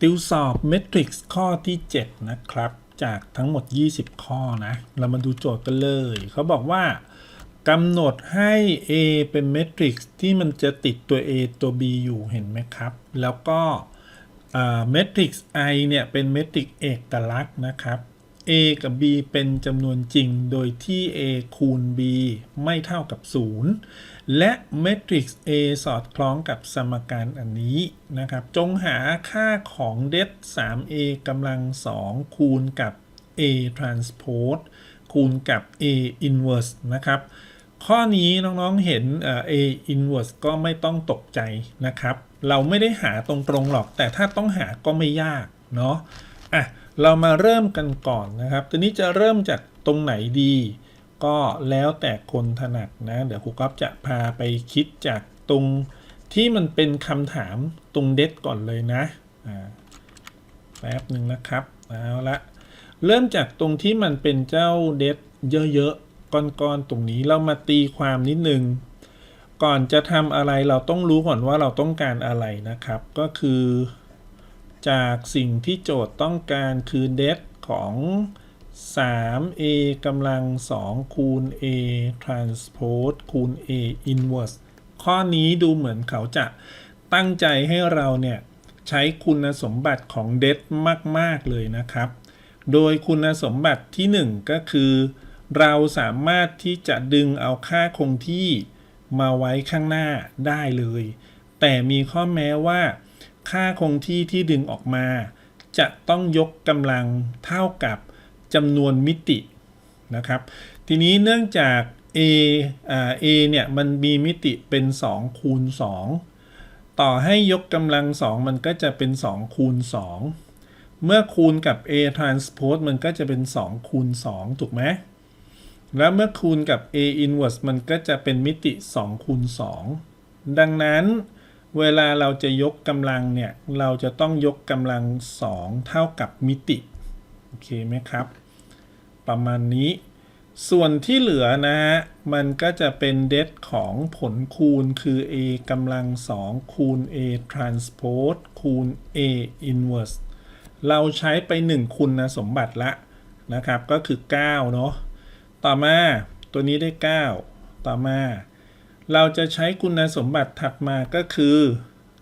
ติวสอบเมทริกซ์ข้อที่ 7 นะครับ จากทั้งหมด 20 ข้อนะ เรามาดูโจทย์กันเลย เขาบอกว่ากำหนดให้ A เป็นเมทริกซ์ที่มันจะติดตัว A ตัว B อยู่เห็นไหมครับ แล้วก็เมทริกซ์ I เนี่ย เป็นเมทริกซ์เอกลักษณ์นะครับ A กับ B เป็นจำนวนจริงโดยที่ A คูณ B ไม่เท่ากับ 0 และเมทริกซ์ A สอดคล้องกับสมการอันนี้นะครับ จงหาค่าของเด 3A กำลัง 2 คูณกับ A transpose คูณกับ A inverse นะครับ ข้อนี้น้องๆเห็น A inverse ก็ไม่ต้องตกใจนะครับ เราไม่ได้หาตรงๆหรอก แต่ถ้าต้องหาก็ไม่ยากเนาะอะ เรามาเริ่มกันก่อนนะครับตัวนี้จะเริ่มจากตรงไหนดี ก็แล้วแต่คนถนัดนะ เดี๋ยวครูก๊อฟจะพาไปคิดจากตรงที่มันเป็นคำถามตรงเด็ดก่อนเลยนะแป๊บหนึ่งนะครับ เอาละ เริ่มจากตรงที่มันเป็นเจ้าเด็ดเยอะๆ ก้อนๆ ตรงนี้เรามาตีความนิดนึง ก่อนจะทำอะไรเราต้องรู้ก่อนว่าเราต้องการอะไรนะครับ ก็คือ จากสิ่งที่โจทย์ต้องการคือเดฟของ 3a กำลัง 2 คูณ a transpose คูณ a inverse ข้อนี้ดูเหมือนเขาจะตั้งใจให้เราเนี่ย ใช้คุณสมบัติของเดฟมาก ๆ เลยนะครับ โดยคุณสมบัติที่ 1 ก็คือ เราสามารถที่จะดึงเอาค่าคงที่มาไว้ข้างหน้าได้เลย แต่มีข้อแม้ว่า ค่าคงที่ที่ดึงออกมา จะต้องยกกำลังเท่ากับจำนวนมิตินะครับ ทีนี้เนื่องจาก a อ่า a เนี่ยมันมีมิติเป็น 2 คูณ 2 ต่อให้ยกกำลัง 2 มันก็จะเป็น 2 คูณ 2 เมื่อคูณกับ a transpose มันก็จะเป็น 2 คูณ 2 ถูกไหมแล้วเมื่อคูณกับ a inverse มันก็จะเป็นมิติ 2 คูณ 2 ดังนั้น เวลาเราจะยกกำลังเนี่ย เราจะต้องยกกำลัง 2 เท่ากับมิติ โอเคไหมครับ ประมาณนี้ ส่วนที่เหลือนะฮะ มันก็จะเป็นเดฟของผลคูณคือ a กำลัง 2 คูณ a transpose คูณ a inverse เราใช้ไป 1 คุณนะสมบัติละนะครับ ก็คือ 9 เนาะ ต่อมาตัวนี้ได้ 9 ต่อมา เราจะใช้คุณสมบัติถัดมาก็คือ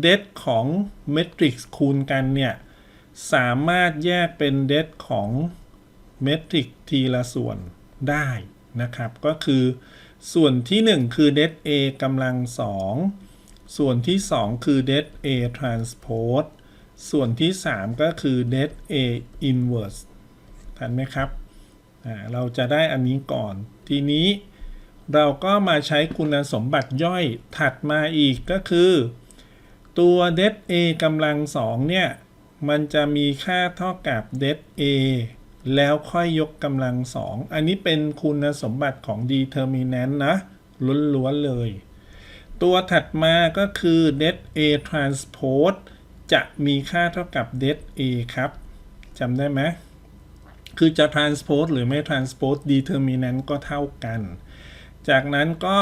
เดฟของเมทริกซ์คูณกันเนี่ย สามารถแยกเป็นเดฟของเมทริกซ์ทีละส่วนได้นะครับ ก็คือส่วนที่ 1 คือเดฟ a กำลัง 2 ส่วนที่ 2 คือเดฟ a transpose ส่วนที่ 3 ก็คือเดฟ a inverse ทันไหมครับ เราจะได้อันนี้ก่อน ทีนี้ เราก็มาใช้คุณสมบัติย่อยถัดมาอีกก็คือ ตัวเดฟ a กำลัง2เนี่ย มันจะมีค่าเท่ากับเดฟ a แล้วค่อยยกกำลัง2อันนี้เป็นคุณสมบัติของ determinant นะล้วนๆเลย ตัวถัดมาก็คือเดฟ a transpose จะมีค่าเท่ากับเดฟ a ครับจำได้ไหมคือจะ transpose หรือไม่ transpose determinant ก็เท่ากัน จากนั้นก็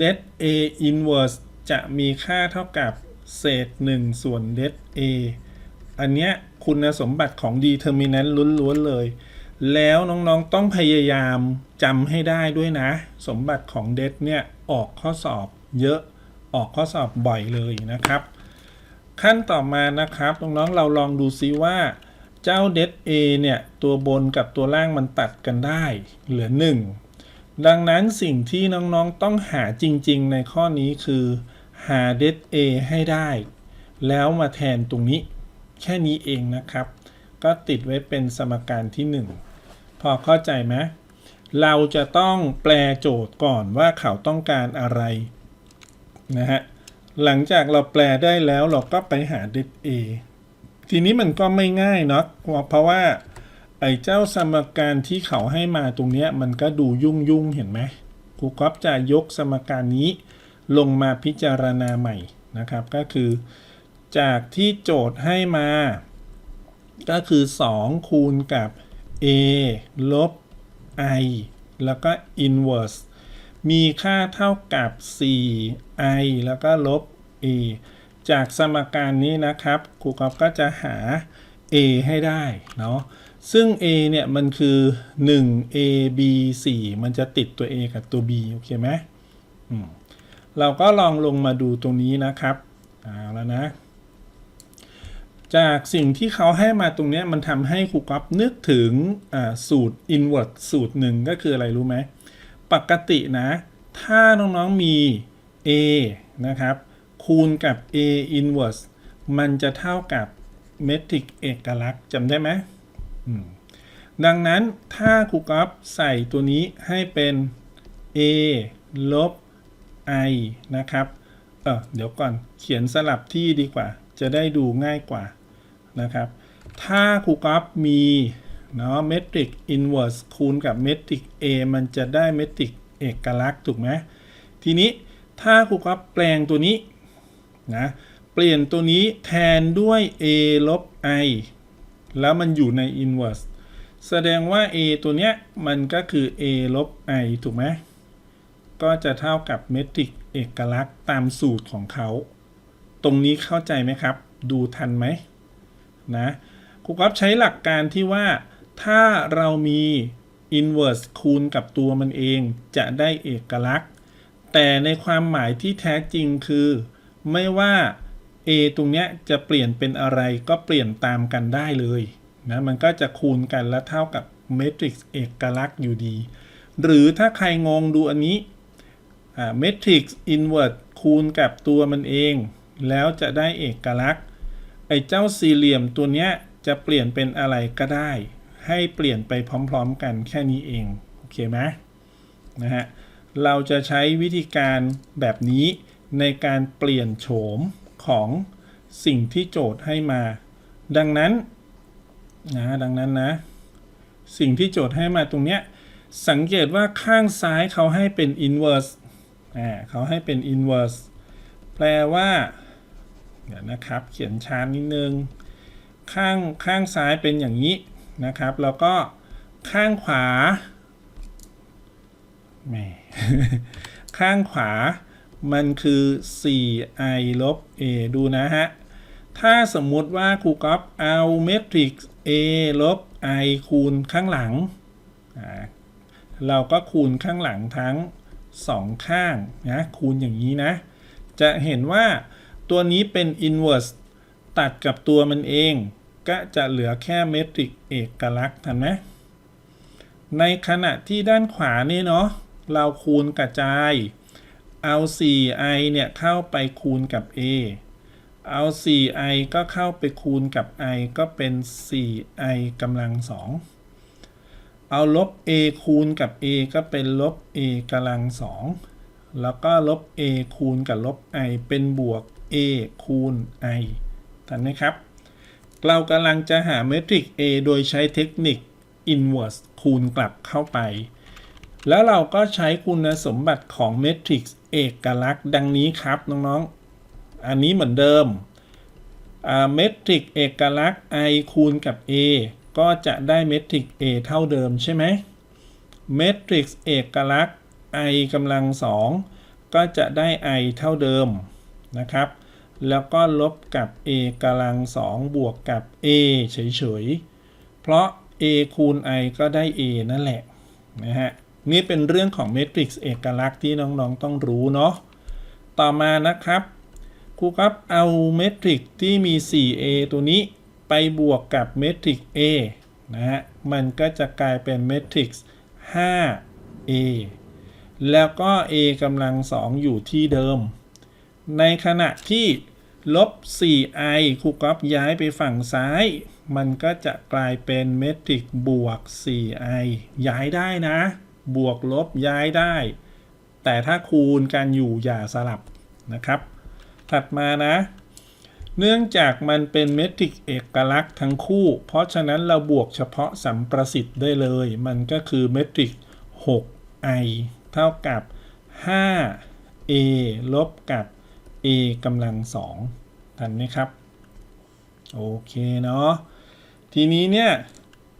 det a inverse จะมีค่าเท่ากับเศษ 1 ส่วน det a อันเนี้ยคุณสมบัติของ determinant ล้วนๆเลย แล้วน้องๆต้องพยายามจำให้ได้ด้วยนะ สมบัติของ det เนี่ยออกข้อสอบเยอะออกข้อสอบบ่อยเลยนะครับ ขั้นต่อมานะครับน้องๆเราลองดูซิว่าเจ้า det a เนี่ยตัวบนกับตัวล่างมันตัดกันได้ เหลือ 1 ดังนั้นสิ่งที่น้องๆต้องหาจริง ๆ ในข้อนี้คือ หา det a ให้ได้ แล้วมาแทนตรงนี้ แค่นี้เองนะครับ ก็ติดไว้เป็นสมการที่ 1 พอเข้าใจไหมเราจะต้องแปลโจทย์ก่อนว่าเขาต้องการอะไรนะฮะหลังจากเราแปลได้แล้วเราก็ไปหา det a ทีนี้มันก็ไม่ง่ายเนาะเพราะว่า ไอ้เจ้าสมการที่เขาให้มาตรงเนี้ยมันก็ดูยุ่งยุ่งเห็นไหมครูก๊อฟจะยกสมการนี้ลงมาพิจารณาใหม่นะครับ ก็คือ จากที่โจทย์ให้มา ก็คือ 2 คูณกับ a ลบ i แล้วก็ inverse มีค่าเท่ากับ 4i แล้วก็ลบ a จากสมการนี้นะครับครูกอฟก็จะหา a ให้ได้เนาะ ซึ่ง a เนี่ย มันคือ 1 a b 4 มันจะติดตัว a กับตัว b โอเคไหมมเราก็ลองลงมาดูตรงนี้นะครับเอาแล้วนะ จากสิ่งที่เขาให้มาตรงนี้มันทำให้ครูก๊อฟนึกถึงสูตร inverse สูตรหนึ่งก็คืออะไรรู้ไหม ปกตินะ ถ้าน้องๆมี a นะครับ คูณกับ a inverse มันจะเท่ากับเมตริกเอกลักษณ์จำได้ไหม ดังนั้นถ้าครูก๊อฟใส่ตัวนี้ให้เป็น a ลบ i นะครับ เออเดี๋ยวก่อนเขียนสลับที่ดีกว่า จะได้ดูง่ายกว่านะครับ ถ้าครูก๊อฟมีเนาะเมตริกอินเวอร์สคูณกับเมตริก a มันจะได้เมตริกเอกลักษณ์ถูกไหมทีนี้ถ้าครูก๊อฟแปลงตัวนี้นะเปลี่ยนตัวนี้แทนด้วย a ลบ i แล้วมันอยู่ใน inverse แสดงว่า a ตัวเนี้ย มันก็คือ a ลบ i ถูกไหม ก็จะเท่ากับเมตริกเอกลักษณ์ตามสูตรของเขา ตรงนี้เข้าใจไหมครับ ดูทันไหมนะครูก๊อฟใช้หลักการที่ว่า ถ้าเรามี inverse คูณกับตัวมันเองจะได้เอกลักษณ์ แต่ในความหมายที่แท้จริงคือ ไม่ว่า a ตรงเนี้ยจะเปลี่ยนเป็นอะไรก็เปลี่ยนตามกันได้เลยนะมันก็จะคูณกันและเท่ากับเมตริกซ์เอกลักษณ์อยู่ดี หรือถ้าใครงงดูอันนี้เมตริกซ์อินเวอร์คูณกับตัวมันเอง แล้วจะได้เอกลักษณ์ ไอ้เจ้าสี่เหลี่ยมตัวเนี้ยจะเปลี่ยนเป็นอะไรก็ได้ ให้เปลี่ยนไปพร้อมๆกันแค่นี้เอง โอเคไหมนะฮะเราจะใช้วิธีการแบบนี้ในการเปลี่ยนโฉม ของสิ่งที่โจทย์ให้มา ดังนั้นนะดังนั้นนะ สิ่งที่โจทย์ให้มาตรงเนี้ยสังเกตว่าข้างซ้ายเขาให้เป็น inverse อ่าเขาให้เป็น inverse แปลว่าเดี๋ยวนะครับ เขียนช้านิดนึง ข้างข้างซ้ายเป็นอย่างนี้นะครับ แล้วก็ข้างขวาแหมข้างขวา มันคือ 4i ลบ a ดูนะฮะ ถ้าสมมุติว่าครูก๊อฟเอาเมตริกซ์ a ลบ i คูณข้างหลัง เราก็คูณข้างหลังทั้งสองข้างนะคูณอย่างนี้นะ จะเห็นว่าตัวนี้เป็น inverse ตัดกับตัวมันเอง ก็จะเหลือแค่เมตริกเอกลักษณ์ทันไหมในขณะที่ด้านขวานี่เนาะเราคูณกระจาย เอา 4i เนี่ยเข้าไปคูณกับ a เอา 4i ก็เข้าไปคูณกับ i ก็เป็น 4i กำลังสองเอาลบ a คูณกับ a ก็เป็นลบ a กำลังสองแล้วก็ลบ a คูณกับลบ i เป็นบวก a คูณ i ทันไหมครับ เรากำลังจะหาเมตริก a โดยใช้เทคนิค inverse คูณกลับเข้าไป แล้วเราก็ใช้คุณสมบัติของเมตริกซ์เอกลักษณ์ดังนี้ครับน้องๆ อันนี้เหมือนเดิมเมตริกซ์เอกลักษณ์ i คูณกับ a ก็จะได้เมตริกซ์ a เท่าเดิมใช่ไหมเมตริกซ์เอกลักษณ์ i กำลังสองก็จะได้ i เท่าเดิมนะครับ แล้วก็ลบกับ a กำลังสองบวกกับ a เฉยๆ เพราะ a คูณ i ก็ได้ a นั่นแหละนะฮะ นี่เป็นเรื่องของเมตริกซ์เอกลักษณ์ที่น้องๆต้องรู้เนาะ ต่อมานะครับ ครูครับเอาเมตริกซ์ที่มี 4a ตัวนี้ไปบวกกับเมตริกซ์ a นะฮะ มันก็จะกลายเป็นเมตริกซ์ 5a แล้วก็ a กำลัง 2 อยู่ที่เดิม ในขณะที่ลบ 4i ครูก๊อฟย้ายไปฝั่งซ้าย มันก็จะกลายเป็นเมตริกบวก 4i ย้ายได้นะ บวกลบย้ายได้ แต่ถ้าคูณกันอยู่อย่าสลับนะครับ ถัดมานะ เนื่องจากมันเป็นเมตริกเอกลักษณ์ทั้งคู่ เพราะฉะนั้นเราบวกเฉพาะสัมประสิทธิ์ได้เลย มันก็คือเมตริก 6i เท่ากับ 5a ลบกับ a กำลังสองทันไหมครับ โอเคเนาะทีนี้เนี่ย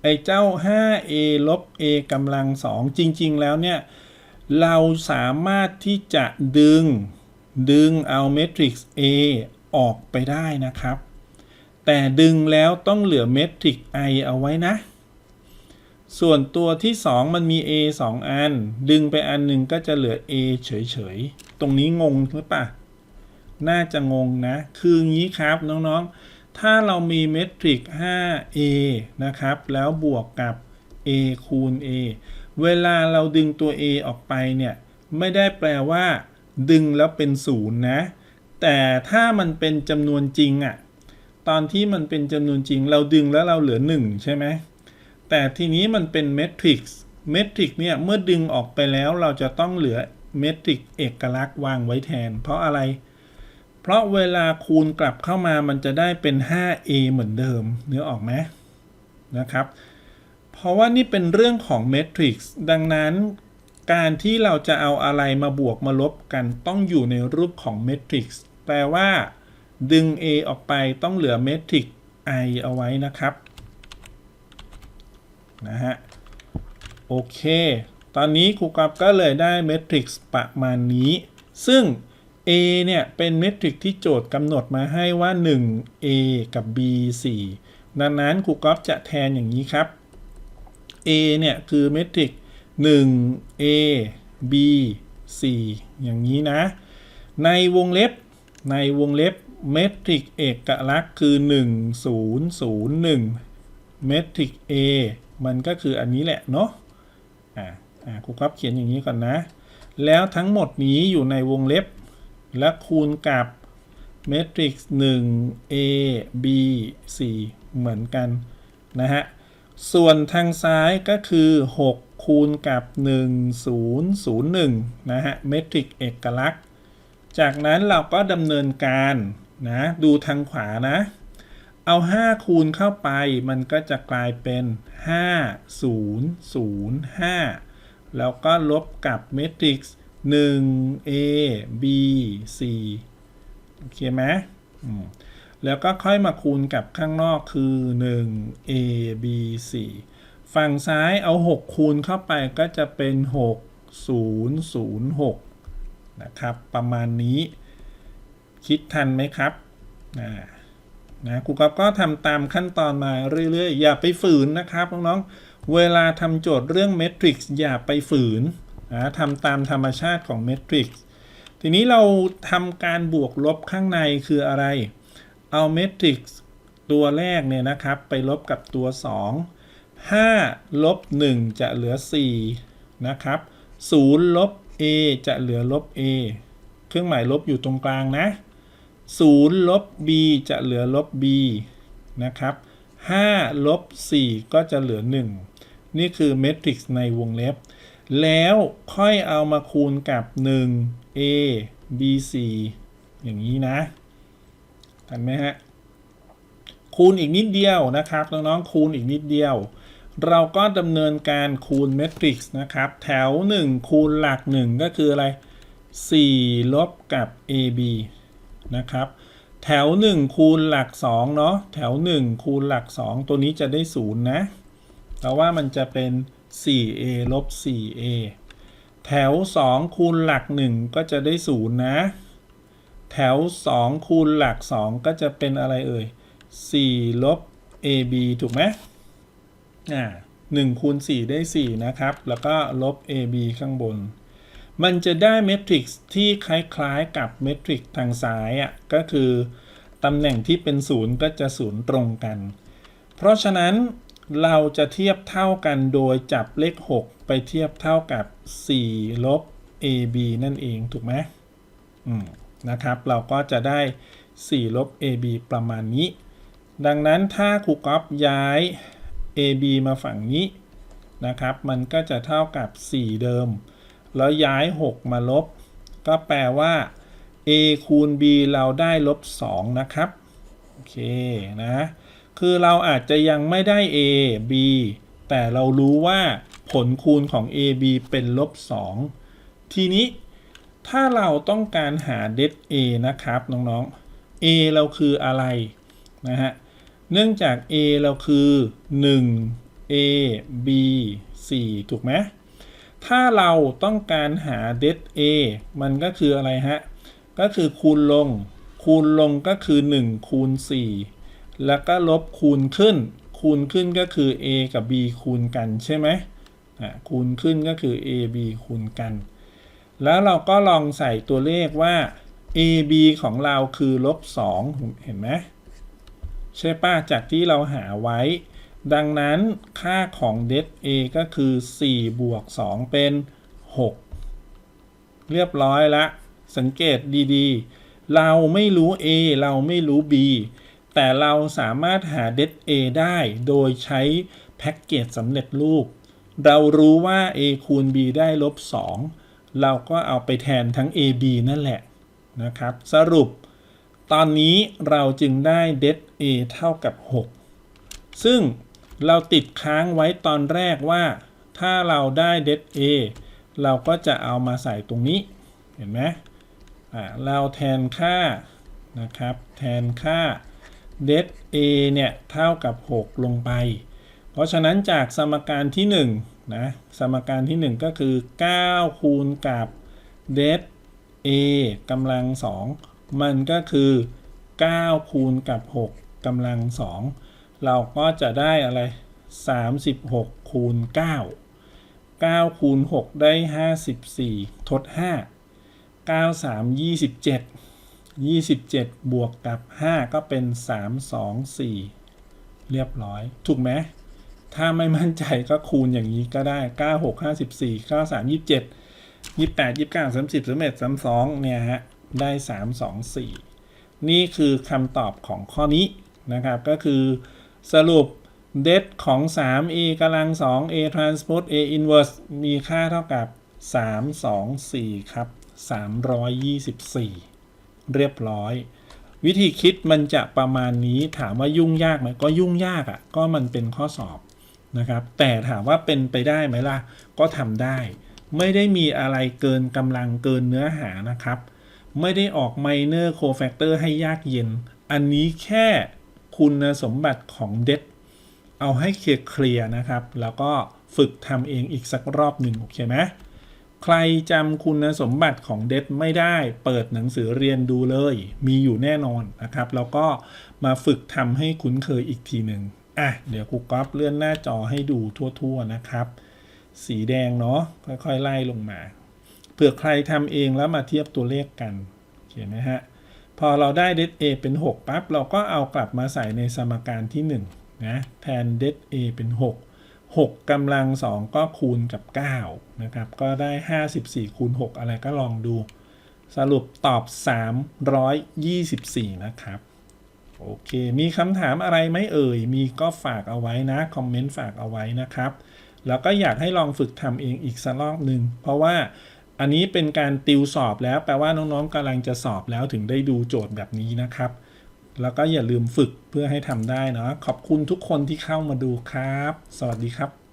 ไอ้เจ้า 5a ลบ a กำลังสองจริง ๆ แล้วเนี่ย เราสามารถที่จะดึงดึงเอาเมตริกซ์ a ออกไปได้นะครับ แต่ดึงแล้วต้องเหลือเมทริกซ์ i เอาไว้นะ ส่วนตัวที่ 2 มันมี a 2 อัน ดึงไปอันหนึ่งก็จะเหลือ a เฉย ๆ ตรงนี้งงหรือเปล่าน่าจะงงนะ คืองี้ครับน้อง ๆ ถ้าเรามีเมทริก 5a นะครับ แล้วบวกกับ a คูณ a เวลาเราดึงตัว a ออกไปเนี่ย ไม่ได้แปลว่า ดึงแล้วเป็นศูนย์นะ แต่ถ้ามันเป็นจำนวนจริงอะตอนที่มันเป็นจำนวนจริง เราดึงแล้วเราเหลือ 1 ใช่ไหม แต่ทีนี้มันเป็นเมทริกซ์ เมทริกเนี่ย เมื่อดึงออกไปแล้วเราจะต้องเหลือเมทริกเอกลักษณ์วางไว้แทน เพราะอะไรเพราะเวลาคูณกลับเข้ามามันจะได้เป็น 5a เหมือนเดิมเนื้อออกไหมนะครับ เพราะว่านี่เป็นเรื่องของเมทริกซ์ดังนั้นการที่เราจะเอาอะไรมาบวกมาลบกันต้องอยู่ในรูปของเมทริกซ์แปลว่า ดึง a ออกไปต้องเหลือเมทริกซ์ i เอาไว้นะครับนะฮะโอเค ตอนนี้ครูกอบก็เลยได้เมทริกซ์ประมาณนี้ ซึ่ง a เนี่ย เป็นเมทริกที่โจทย์กำหนดมาให้ว่า 1 a กับ b 4ดังนั้นครูกอบจะแทนอย่างนี้ครับ a เนี่ย คือเมทริก1 a b 4อย่างนี้นะ ในวงเล็บในวงเล็บเมทริกเอกลักษณ์คือ 1 0 0 1เมทริก a มันก็คืออันนี้แหละเนาะอ่าอ่าครูครับเขียนอย่างนี้ก่อนนะ แล้วทั้งหมดนี้อยู่ในวงเล็บ และคูณกับเมทริกซ์1 a b 4 เหมือนกันนะฮะ ส่วนทางซ้ายก็คือ 6 คูณกับ 1 0 0 1 นะฮะ เมทริกเอกลักษณ์ จากนั้นเราก็ดำเนินการนะ ดูทางขวานะ เอา 5 คูณเข้าไปมันก็จะกลายเป็น 5 0 0 5 แล้วก็ลบกับเมทริกซ์ 1 a b 4โอเคไหมแล้วก็ค่อยมาคูณกับข้างนอกคือ1 a b 4ฝั่งซ้ายเอา 6 คูณเข้าไปก็จะเป็น 6 0 0 6 นะครับ ประมาณนี้ คิดทันไหมครับอ่านะครูกอก็ทำตามขั้นตอนมาเรื่อยๆ อย่าไปฝืนนะครับน้องๆ เวลาทำโจทย์เรื่องเมทริกซ์อย่าไปฝืน นะทำตามธรรมชาติของเมทริกซ์ทีนี้เราทำการบวกลบข้างในคืออะไร เอาเมทริกซ์ตัวแรกเนี่ยนะครับ ไปลบกับตัว 2 5ลบ1จะเหลือ 4 นะครับ0ลบ a จะเหลือลบ a เครื่องหมายลบอยู่ตรงกลางนะ0ลบ b จะเหลือลบ b นะครับ5ลบ4ก็จะเหลือ 1 นี่คือเมทริกซ์ในวงเล็บ แล้วค่อยเอามาคูณกับ 1 a b 4อย่างนี้นะเห็นไหมฮะ คูณอีกนิดเดียวนะครับ น้องๆ คูณอีกนิดเดียว เราก็ดำเนินการคูณเมทริกซ์นะครับ แถว 1 คูณหลัก 1 ก็คืออะไร 4 ลบกับ ab นะครับแถว 1 คูณหลัก 2 เนาะแถว 1 คูณหลัก 2 ตัวนี้จะได้ 0 นะ แต่ว่ามันจะเป็น 4a ลบ 4a แถว 2 คูณหลัก 1 ก็จะได้ 0 นะ แถว 2 คูณหลัก 2 ก็จะเป็นอะไรเอ่ย 4 ลบ ab ถูกไหมอ่า1คูณ4ได้ 4 นะครับ แล้วก็ลบ ab ข้างบน มันจะได้เมทริกซ์ที่คล้ายๆกับเมทริกซ์ทางซ้ายอะ่ะ ก็คือตำแหน่งที่เป็น 0 ก็จะ 0 ตรงกัน เพราะฉะนั้น เราจะเทียบเท่ากันโดยจับเลข 6 ไปเทียบเท่ากับ 4 ลบ ab นั่นเองถูกไหมอืมนะครับ เราก็จะได้ 4 ลบ ab ประมาณนี้ ดังนั้นถ้าครูก๊อฟย้าย ab มาฝั่งนี้นะครับ มันก็จะเท่ากับ 4 เดิม แล้วย้าย 6 มาลบ ก็แปลว่า a คูณ b เราได้ลบ 2 นะครับ โอเคนะ คือเราอาจจะยังไม่ได้ a b แต่เรารู้ว่าผลคูณของ a b เป็นลบ 2 ทีนี้ถ้าเราต้องการหาเด a นะครับน้องๆ a เราคืออะไรนะฮะ เนื่องจาก a เราคือ 1 a b 4 ถูกไหม ถ้าเราต้องการหาเด a มันก็คืออะไรฮะ ก็คือคูณลง คูณลงก็คือ 1 คูณ 4 แล้วก็ลบคูณขึ้น คูณขึ้นก็คือ a กับ b คูณกันใช่ไหมอะคูณขึ้นก็คือ a b คูณกัน แล้วเราก็ลองใส่ตัวเลขว่า a b ของเราคือลบ2เห็นไหมใช่ป้ะจากที่เราหาไว้ ดังนั้นค่าของเด a ก็คือ 4 บวก 2 เป็น 6 เรียบร้อยละ สังเกตดีๆ เราไม่รู้ a เราไม่รู้ b แต่เราสามารถหาเด a ได้โดยใช้แพ็กเกจสำเร็จรูป เรารู้ว่า a คูณ b ได้ลบ 2 เราก็เอาไปแทนทั้ง a b นั่นแหละนะครับ สรุป ตอนนี้เราจึงได้เด a เท่ากับ 6 ซึ่งเราติดค้างไว้ตอนแรกว่า ถ้าเราได้เด a เราก็จะเอามาใส่ตรงนี้เห็นไหมเราแทนค่านะครับ แทนค่า เด a เนี่ยเท่ากับ 6 ลงไป เพราะฉะนั้นจากสมการที่1นะสมการที่ 1 ก็คือ 9 คูณกับเด a กำลัง 2 มันก็คือ 9 คูณกับ 6กำลัง 2 เราก็จะได้อะไร 36 คูณ 9 9 คูณ 6 ได้ 54 ทด 5 9 3 27 27 บวกกับ 5 ก็เป็น 3 2 4 เรียบร้อย ถูกไหม ถ้าไม่มั่นใจก็คูณอย่างนี้ก็ได้ 9 6 54 9 3 27 28 29 30 31 32 เนี่ยฮะ ได้ 3 2 4 นี่คือคำตอบของข้อนี้นะครับ ก็คือสรุปเดตของ 3a กำลัง 2a transpose a inverse มีค่าเท่ากับ 3 2 4 ครับ 324 เรียบร้อย วิธีคิดมันจะประมาณนี้ถามว่ายุ่งยากไหมก็ยุ่งยากอะ่ะก็มันเป็นข้อสอบนะครับ แต่ถามว่าเป็นไปได้ไหมล่ะ ก็ทำได้ ไม่ได้มีอะไรเกินกำลังเกินเนื้อหานะครับ ไม่ได้ออก minor cofactor ให้ยากเย็น อันนี้แค่คุณสมบัติของเดเอาให้เคลียร์นะครับ แล้วก็ฝึกทำเองอีกสักรอบหนึ่งโอเคไหม ใครจำคุณสมบัติของเดไม่ได้ เปิดหนังสือเรียนดูเลย มีอยู่แน่นอนนะครับ แล้วก็มาฝึกทำให้คุ้นเคยอีกทีหนึ่งอะ เดี๋ยวครูก๊อฟเลื่อนหน้าจอให้ดูทั่ว ๆ นะครับ สีแดงเนาะค่อย ๆ ไล่ลงมาเผื่อใครทำเองแล้วมาเทียบตัวเลขกันเขียนไหมฮะ พอเราได้เด a เป็น 6 ปั๊บ เราก็เอากลับมาใส่ในสมการที่ 1 นะ แทนเด a เป็น 6 6กำลัง 2 ก็คูณกับ 9 นะครับ ก็ได้ 54 คูณ 6 อะไรก็ลองดู สรุปตอบ 324 นะครับ โอเค มีคำถามอะไรไหมเอ่ย มีก็ฝากเอาไว้นะ คอมเมนต์ฝากเอาไว้นะครับ แล้วก็อยากให้ลองฝึกทำเองอีกสักรอบหนึ่ง เพราะว่าอันนี้เป็นการติวสอบแล้ว แปลว่าน้องๆกำลังจะสอบแล้วถึงได้ดูโจทย์แบบนี้นะครับ แล้วก็อย่าลืมฝึกเพื่อให้ทำได้เนาะขอบคุณทุกคนที่เข้ามาดูครับ สวัสดีครับ